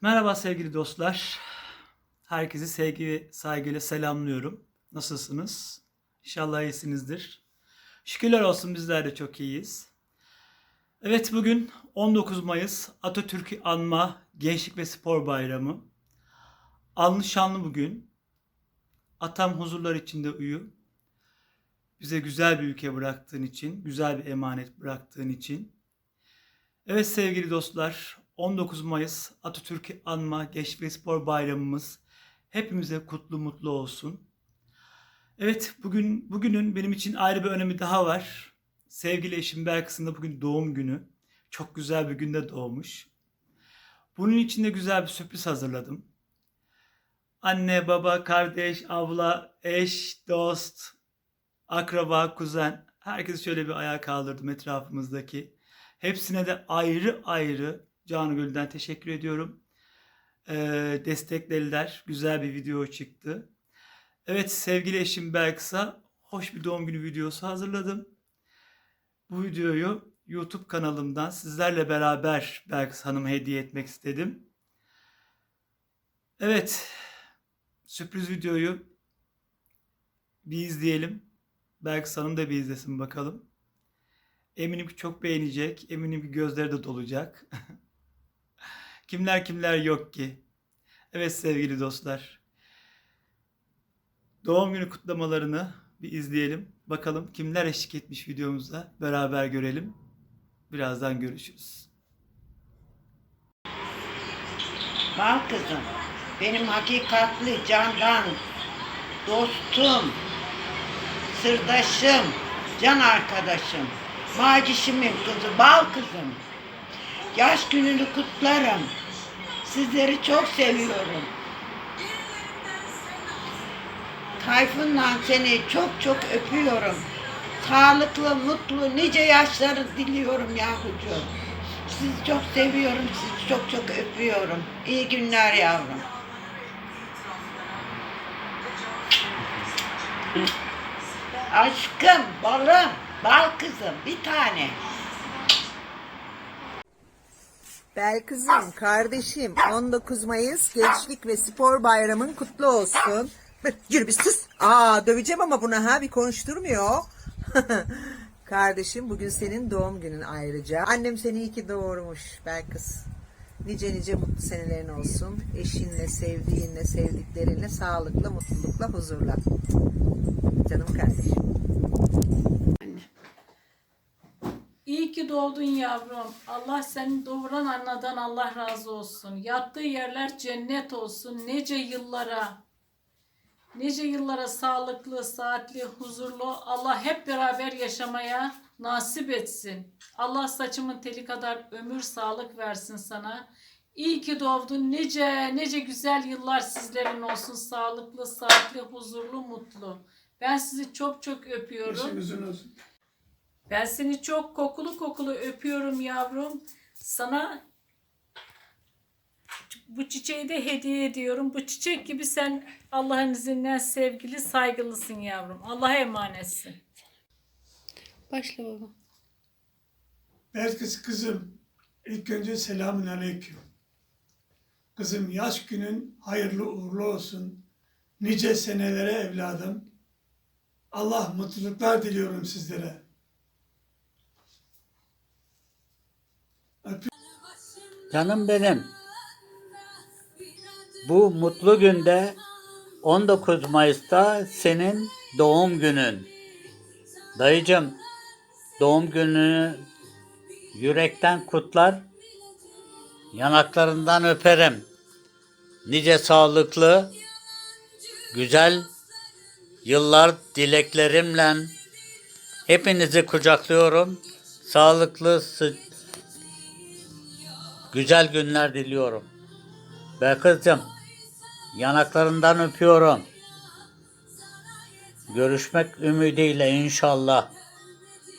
Merhaba sevgili dostlar. Herkesi sevgi ve saygıyla selamlıyorum. Nasılsınız? İnşallah iyisinizdir. Şükürler olsun bizler de çok iyiyiz. Evet bugün 19 Mayıs Atatürk'ü anma Gençlik ve Spor Bayramı. Anlı şanlı bugün. Atam huzurlar içinde uyu. Bize güzel bir ülke bıraktığın için, güzel bir emanet bıraktığın için. Evet sevgili dostlar, 19 Mayıs Atatürk'ü anma Gençlik ve Spor Bayramımız hepimize kutlu mutlu olsun. Evet bugün bugünün benim için ayrı bir önemi daha var. Sevgili eşim Belkıs'ın da bugün doğum günü. Çok güzel bir günde doğmuş. Bunun için de güzel bir sürpriz hazırladım. Anne, baba, kardeş, abla, eş, dost, akraba, kuzen herkesi şöyle bir ayağa kaldırdım etrafımızdaki. Hepsine de ayrı ayrı canı gönülden teşekkür ediyorum. Ee, desteklediler. Güzel bir video çıktı. Evet sevgili eşim Belkıs'a hoş bir doğum günü videosu hazırladım. Bu videoyu YouTube kanalımdan sizlerle beraber Belkıs Hanım'a hediye etmek istedim. Evet, sürpriz videoyu bir izleyelim. Belkıs Hanım da bir izlesin bakalım. Eminim ki çok beğenecek. Eminim ki gözleri de dolacak. kimler kimler yok ki. Evet sevgili dostlar. Doğum günü kutlamalarını bir izleyelim. Bakalım kimler eşlik etmiş videomuza. Beraber görelim. Birazdan görüşürüz. Bal kızım, benim hakikatli candan dostum, sırdaşım, can arkadaşım, macişimin kızı, bal kızım. Yaş gününü kutlarım. Sizleri çok seviyorum. Tayfun'la seni çok çok öpüyorum. Sağlıklı, mutlu, nice yaşları diliyorum yavrucuğum. Sizi çok seviyorum, sizi çok çok öpüyorum. İyi günler yavrum. Aşkım, balım, bal kızım, bir tane. Belkızım, kardeşim 19 Mayıs Gençlik ve Spor Bayramın kutlu olsun. Yürü bir sus. Aa döveceğim ama buna ha bir konuşturmuyor. Kardeşim bugün senin doğum günün ayrıca. Annem seni iyi ki doğurmuş Belkıs. Nice nice mutlu senelerin olsun. Eşinle, sevdiğinle, sevdiklerinle sağlıkla, mutlulukla, huzurla. Canım kardeşim. İyi ki doğdun yavrum. Allah seni doğuran annadan Allah razı olsun. Yattığı yerler cennet olsun. Nice yıllara, nice yıllara sağlıklı, saatli, huzurlu Allah hep beraber yaşamaya nasip etsin. Allah saçımın teli kadar ömür, sağlık versin sana. İyi ki doğdun. Nice, nice güzel yıllar sizlerin olsun. Sağlıklı, saatli, huzurlu, mutlu. Ben sizi çok çok öpüyorum. Ben seni çok kokulu kokulu öpüyorum yavrum. Sana bu çiçeği de hediye ediyorum. Bu çiçek gibi sen Allah'ın izniyle sevgili, saygılısın yavrum. Allah'a emanetsin. Başla baba. Belkıs kızım, ilk önce selamün aleyküm. Kızım yaş günün hayırlı uğurlu olsun. Nice senelere evladım. Allah mutluluklar diliyorum sizlere. Canım benim. Bu mutlu günde 19 Mayıs'ta senin doğum günün. Dayıcım doğum gününü yürekten kutlar. Yanaklarından öperim. Nice sağlıklı, güzel yıllar dileklerimle hepinizi kucaklıyorum. Sağlıklı, sı- güzel günler diliyorum. Be kızım, yanaklarından öpüyorum. Görüşmek ümidiyle inşallah.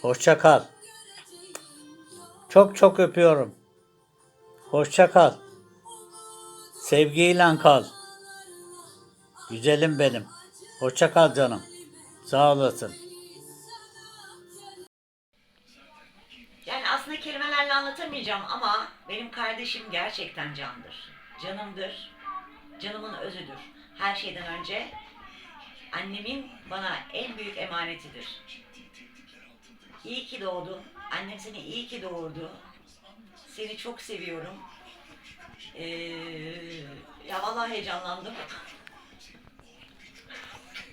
Hoşça kal. Çok çok öpüyorum. Hoşça kal. Sevgiyle kal. Güzelim benim. Hoşça kal canım. Sağ olasın. Yani aslında kelimelerle anlatamayacağım ama benim kardeşim gerçekten candır. canımdır, canımın özüdür. Her şeyden önce annemin bana en büyük emanetidir. İyi ki doğdun. Annem seni iyi ki doğurdu. Seni çok seviyorum. Ee, ya vallahi heyecanlandım.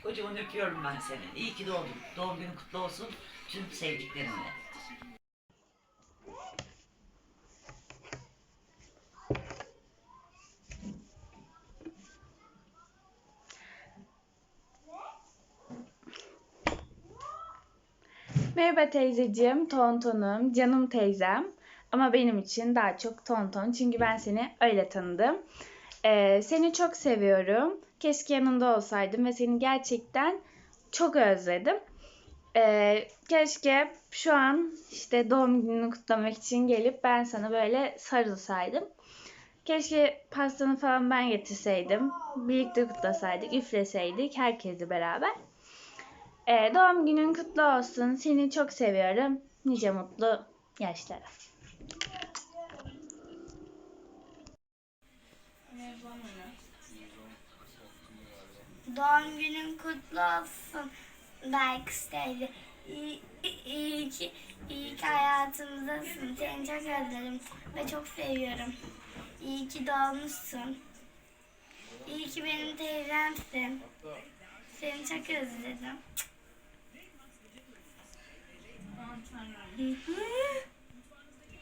Kocaman öpüyorum ben seni. İyi ki doğdun. Doğum günün kutlu olsun. Tüm sevdiklerinle. Merhaba teyzeciğim, tontonum, canım teyzem. Ama benim için daha çok tonton çünkü ben seni öyle tanıdım. Ee, seni çok seviyorum. Keşke yanında olsaydım ve seni gerçekten çok özledim. Ee, keşke şu an işte doğum gününü kutlamak için gelip ben sana böyle sarılsaydım. Keşke pastanı falan ben getirseydim. Birlikte kutlasaydık, üfleseydik herkesi beraber. Ee, doğum günün kutlu olsun. Seni çok seviyorum. Nice mutlu yaşlara. Doğum günün kutlu olsun Belkıs teyze. İyi, iyi ki, iyi ki hayatımızdasın. Seni çok özledim ve çok seviyorum. İyi ki doğmuşsun. İyi ki benim teyzemsin. Seni çok özledim.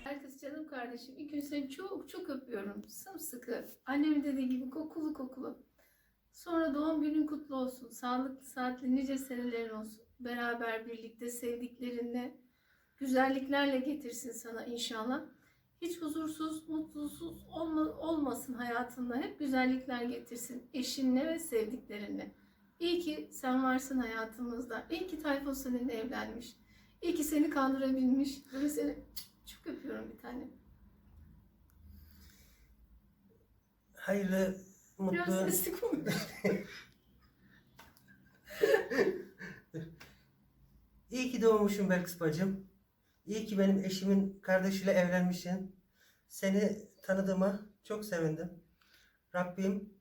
Herkes canım kardeşim. İlk gün seni çok çok öpüyorum. Sımsıkı. Annemin dediği gibi kokulu kokulu. Sonra doğum günün kutlu olsun. Sağlıklı, saatli, nice senelerin olsun. Beraber birlikte sevdiklerinle, güzelliklerle getirsin sana inşallah. Hiç huzursuz, mutsuz olma, olmasın hayatında. Hep güzellikler getirsin eşinle ve sevdiklerinle. İyi ki sen varsın hayatımızda. İyi ki Tayfun seninle evlenmiş. İyi ki seni kandırabilmiş. Böyle seni çok öpüyorum bir tane. Hayırlı, Biraz mutlu. sesli konuş. İyi ki doğmuşsun Belkıs bacım. İyi ki benim eşimin kardeşiyle evlenmişsin. Seni tanıdığıma çok sevindim. Rabbim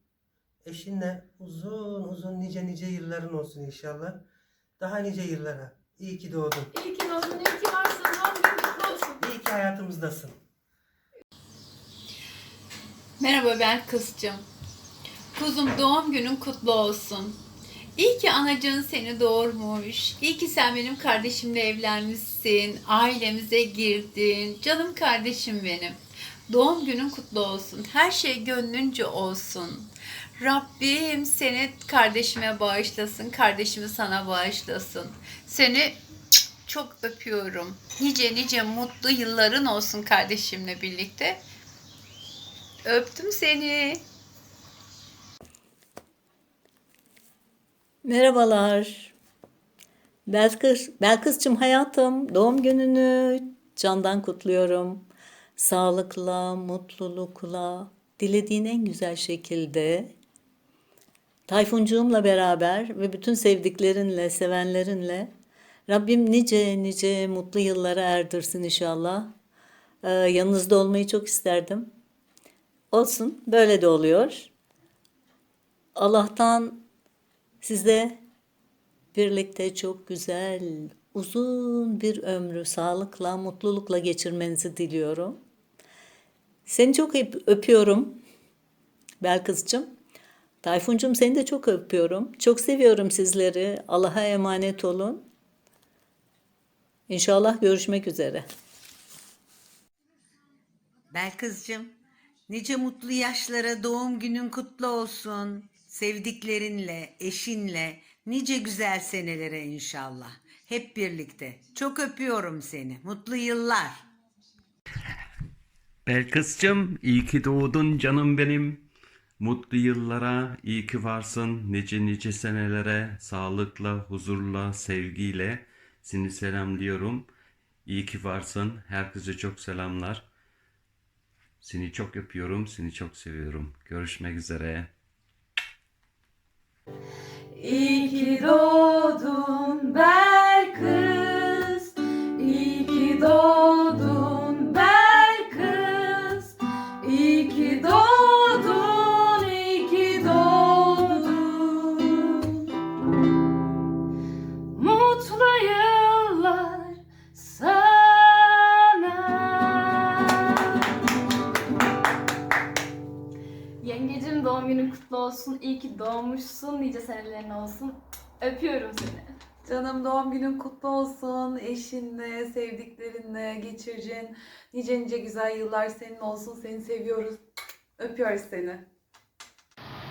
eşinle uzun uzun nice nice yılların olsun inşallah. Daha nice yıllara. İyi ki doğdun. İyi ki doğdun, iyi ki varsın. Doğum günün kutlu olsun. İyi ki hayatımızdasın. Merhaba ben kızcığım. Kuzum doğum günün kutlu olsun. İyi ki anacığın seni doğurmuş. İyi ki sen benim kardeşimle evlenmişsin. Ailemize girdin. Canım kardeşim benim. Doğum günün kutlu olsun. Her şey gönlünce olsun. Rabbim seni kardeşime bağışlasın. Kardeşimi sana bağışlasın. Seni çok öpüyorum. Nice nice mutlu yılların olsun kardeşimle birlikte. Öptüm seni. Merhabalar. Belkıs, Belkıs'cığım hayatım doğum gününü candan kutluyorum. Sağlıkla, mutlulukla, dilediğin en güzel şekilde. Tayfuncuğumla beraber ve bütün sevdiklerinle, sevenlerinle Rabbim nice nice mutlu yıllara erdirsin inşallah. Ee, yanınızda olmayı çok isterdim. Olsun, böyle de oluyor. Allah'tan size birlikte çok güzel, uzun bir ömrü sağlıkla, mutlulukla geçirmenizi diliyorum. Seni çok öp- öpüyorum Belkız'cığım. Tayfun'cum seni de çok öpüyorum. Çok seviyorum sizleri. Allah'a emanet olun. İnşallah görüşmek üzere. Belkızcığım, nice mutlu yaşlara doğum günün kutlu olsun. Sevdiklerinle, eşinle, nice güzel senelere inşallah. Hep birlikte. Çok öpüyorum seni. Mutlu yıllar. Belkıs'cığım iyi ki doğdun canım benim. Mutlu yıllara, iyi ki varsın. Nice nice senelere, sağlıkla, huzurla, sevgiyle seni selamlıyorum. İyi ki varsın. Herkese çok selamlar. Seni çok öpüyorum, seni çok seviyorum. Görüşmek üzere. İyi ki doğdun Belkıs. İyi ki doğdun olsun. Öpüyorum seni. Canım doğum günün kutlu olsun. Eşinle, sevdiklerinle geçireceğin nice nice güzel yıllar senin olsun. Seni seviyoruz. Öpüyoruz seni.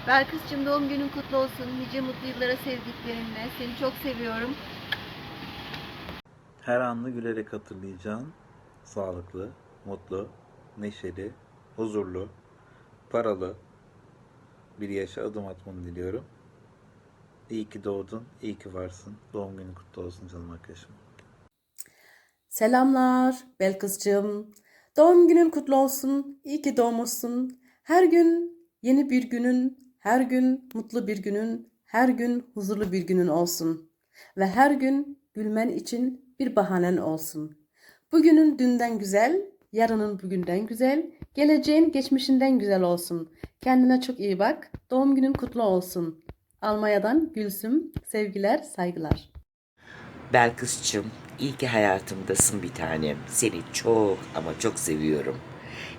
Belkıs'cığım doğum günün kutlu olsun. Nice mutlu yıllara sevdiklerinle. Seni çok seviyorum. Her anını gülerek hatırlayacağın, sağlıklı, mutlu, neşeli, huzurlu, paralı bir yaşa adım atmanı diliyorum. İyi ki doğdun, iyi ki varsın. Doğum günün kutlu olsun canım arkadaşım. Selamlar Belkıs'cığım. Doğum günün kutlu olsun. İyi ki doğmuşsun. Her gün yeni bir günün, her gün mutlu bir günün, her gün huzurlu bir günün olsun. Ve her gün gülmen için bir bahanen olsun. Bugünün dünden güzel, yarının bugünden güzel, geleceğin geçmişinden güzel olsun. Kendine çok iyi bak. Doğum günün kutlu olsun. Almanya'dan Gülsüm, sevgiler, saygılar. Belkıs'cığım iyi ki hayatımdasın bir tanem. Seni çok ama çok seviyorum.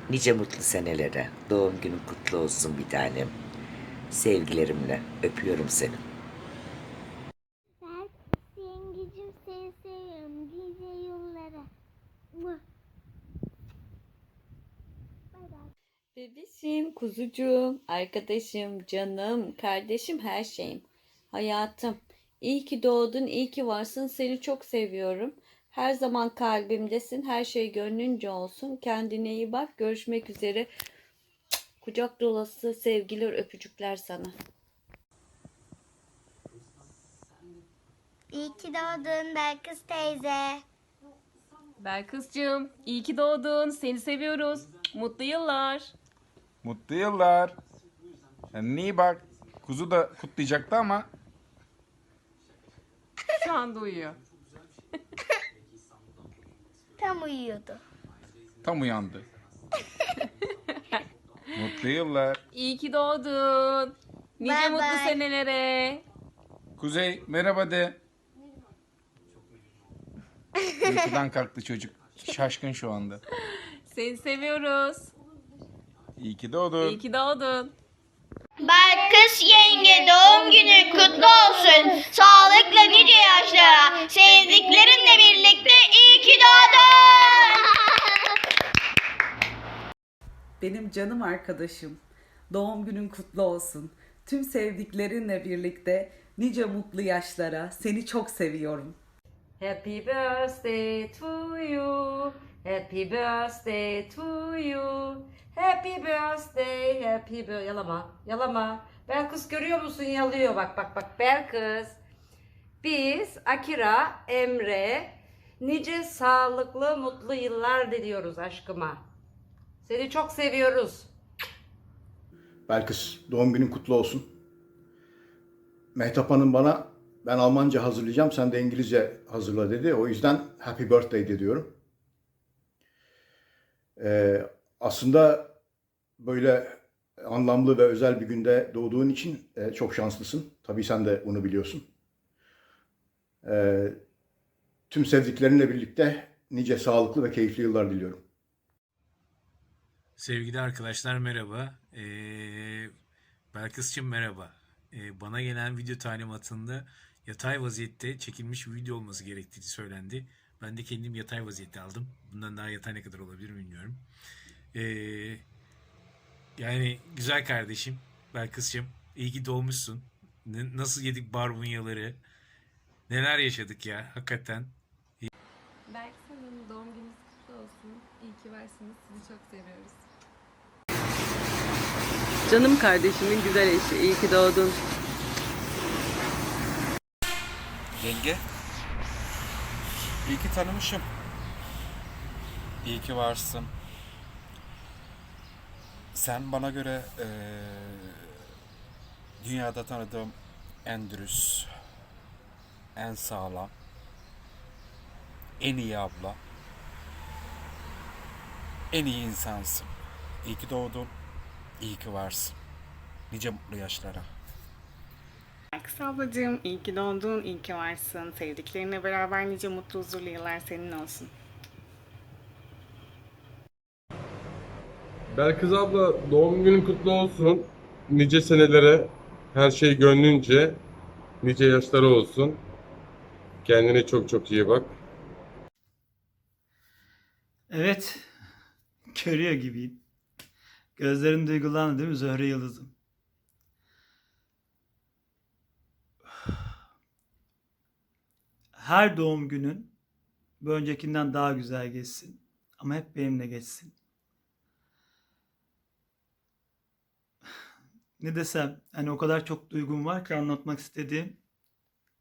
Nice mutlu senelere. Doğum günün kutlu olsun bir tanem. Sevgilerimle öpüyorum seni. Yengecim seni seviyorum. Nice yıllara. Muah. Bay bay. Bebişim, kuzucuğum, arkadaşım, canım, kardeşim, her şeyim. Hayatım. İyi ki doğdun, iyi ki varsın. Seni çok seviyorum. Her zaman kalbimdesin. Her şey gönlünce olsun. Kendine iyi bak. Görüşmek üzere. Kucak dolusu sevgiler, öpücükler sana. İyi ki doğdun Belkıs teyze. Belkıs'cığım iyi ki doğdun. Seni seviyoruz. Mutlu yıllar. Mutlu yıllar. Kendine iyi bak. Kuzu da kutlayacaktı ama Şu anda uyuyor. Tam uyuyordu. tam uyandı. Mutlu yıllar. İyi ki doğdun. Nice Bye mutlu bye. senelere. Kuzey merhaba de. Uykudan kalktı çocuk. Şaşkın şu anda. Seni seviyoruz. İyi ki doğdun. İyi ki doğdun. Belkıs yenge doğum günü kutlu olsun. Sağlıkla nice yaşlara. Sevdiklerinle birlikte iyi ki doğdun. Benim canım arkadaşım. Doğum günün kutlu olsun. Tüm sevdiklerinle birlikte nice mutlu yaşlara. Seni çok seviyorum. Happy birthday to you. Happy birthday to you. Happy birthday, happy birthday. Yalama, yalama. Belkıs görüyor musun? Yalıyor bak bak bak. Belkıs. Biz Akira, Emre, nice sağlıklı, mutlu yıllar diliyoruz aşkıma. Seni çok seviyoruz. Belkıs doğum günün kutlu olsun. Mehtap Hanım bana ben Almanca hazırlayacağım sen de İngilizce hazırla dedi. O yüzden happy birthday de diyorum. Ee, aslında böyle anlamlı ve özel bir günde doğduğun için e, çok şanslısın. Tabii sen de bunu biliyorsun. Ee, tüm sevdiklerinle birlikte nice sağlıklı ve keyifli yıllar diliyorum. Sevgili arkadaşlar merhaba. Ee, Belkıs'cığım merhaba. Ee, bana gelen video talimatında yatay vaziyette çekilmiş bir video olması gerektiği söylendi. Ben de kendim yatay vaziyette aldım. Bundan daha yatay ne kadar olabilir bilmiyorum. Ee, yani güzel kardeşim Belkıs'cığım iyi ki doğmuşsun. Nasıl yedik barbunyaları. Neler yaşadık ya hakikaten. Belki senin doğum gününüz kutlu olsun. İyi ki varsınız. Sizi çok seviyoruz. Canım kardeşimin güzel eşi. İyi ki doğdun. Yenge. İyi ki tanımışım. İyi ki varsın. Sen bana göre eee, dünyada tanıdığım en dürüst, en sağlam, en iyi abla, en iyi insansın. İyi ki doğdun, iyi ki varsın. Nice mutlu yaşlara. Belkıs ablacığım iyi ki doğdun, iyi ki varsın. Sevdiklerinle beraber nice mutlu huzurlu yıllar senin olsun. Belkıs abla doğum günün kutlu olsun. nice senelere her şey gönlünce nice yaşları olsun. Kendine çok çok iyi bak. Evet. Görüyor gibiyim. Gözlerin duygulandı değil mi Zöhre Yıldız'ım? Her doğum günün bir öncekinden daha güzel geçsin. Ama hep benimle geçsin. Ne desem, hani o kadar çok duygum var ki anlatmak istediğim.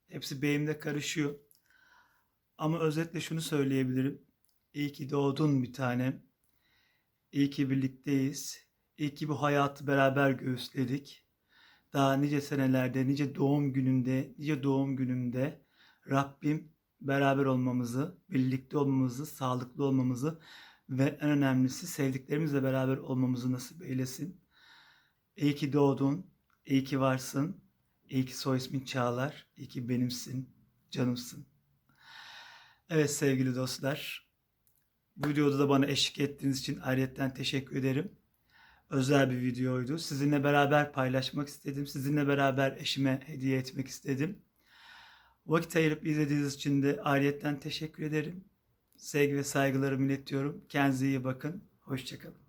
Hepsi beynimde karışıyor. Ama özetle şunu söyleyebilirim. İyi ki doğdun bir tanem. İyi ki birlikteyiz. İyi ki bu hayatı beraber göğüsledik. Daha nice senelerde, nice doğum gününde, nice doğum günümde Rabbim beraber olmamızı, birlikte olmamızı, sağlıklı olmamızı ve en önemlisi sevdiklerimizle beraber olmamızı nasip eylesin. İyi ki doğdun, iyi ki varsın, iyi ki soy ismin Çağlar, iyi ki benimsin, canımsın. Evet sevgili dostlar, bu videoda da bana eşlik ettiğiniz için ayrıyetten teşekkür ederim. Özel bir videoydu. Sizinle beraber paylaşmak istedim. Sizinle beraber eşime hediye etmek istedim. Vakit ayırıp izlediğiniz için de ayrıyetten teşekkür ederim. Sevgi ve saygılarımı iletiyorum. Kendinize iyi bakın. Hoşçakalın.